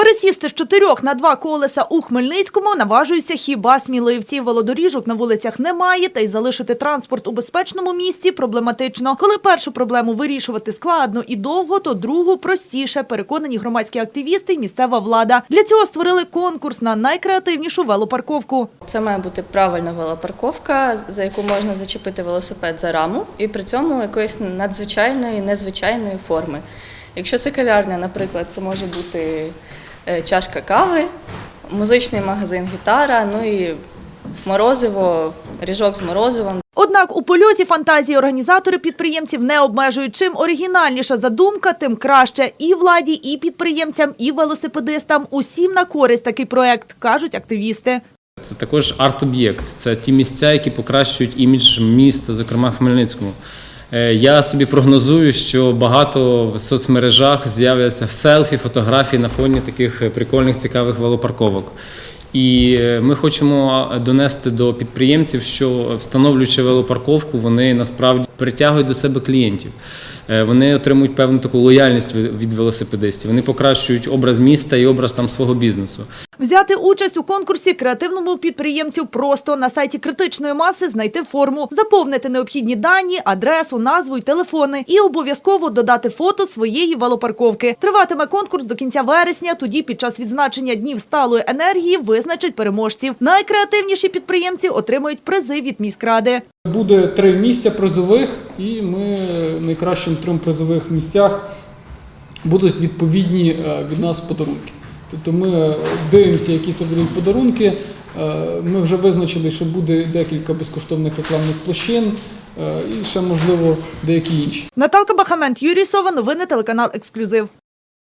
Пересісти з чотирьох на два колеса у Хмельницькому наважуються хіба сміливці. Велодоріжок на вулицях немає, та й залишити транспорт у безпечному місці проблематично. Коли першу проблему вирішувати складно і довго, то другу простіше. Переконані громадські активісти й місцева влада. Для цього створили конкурс на найкреативнішу велопарковку. Це має бути правильна велопарковка, за яку можна зачепити велосипед за раму, і при цьому якоїсь надзвичайної, незвичайної форми. Якщо це кав'ярня, наприклад, це може бути чашка кави, музичний магазин гітара, ну і морозиво, ріжок з морозивом. Однак у польоті фантазії організатори підприємців не обмежують. Чим оригінальніша задумка, тим краще і владі, і підприємцям, і велосипедистам. Усім на користь такий проект, кажуть активісти. Це також арт-об'єкт. Це ті місця, які покращують імідж міста, зокрема в Хмельницькому. Е, Я собі прогнозую, що багато в соцмережах з'являться селфі, фотографії на фоні таких е, прикольних, цікавих велопарковок. І е, ми хочемо донести до підприємців, що встановлюючи велопарковку, вони насправді притягують до себе клієнтів. Е, Вони отримують певну таку лояльність від велосипедистів. Вони покращують образ міста і образ там свого бізнесу. Взяти участь у конкурсі креативному підприємцю просто на сайті критичної маси знайти форму, заповнити необхідні дані, адресу, назву й телефони і обов'язково додати фото своєї велопарковки. Триватиме конкурс до кінця вересня. Тоді під час відзначення днів сталої енергії визначать переможців. Найкреативніші підприємці отримують призи від міськради. Буде три місця призових, і ми найкращим трьом призових місцях будуть відповідні е, від нас подарунки. Тобто ми дивимося, які це будуть подарунки. Е, Ми вже визначили, що буде декілька безкоштовних рекламних площин е, і ще можливо деякі інші. Наталка Бахамент, Юрій Сова, новини телеканал Ексклюзив.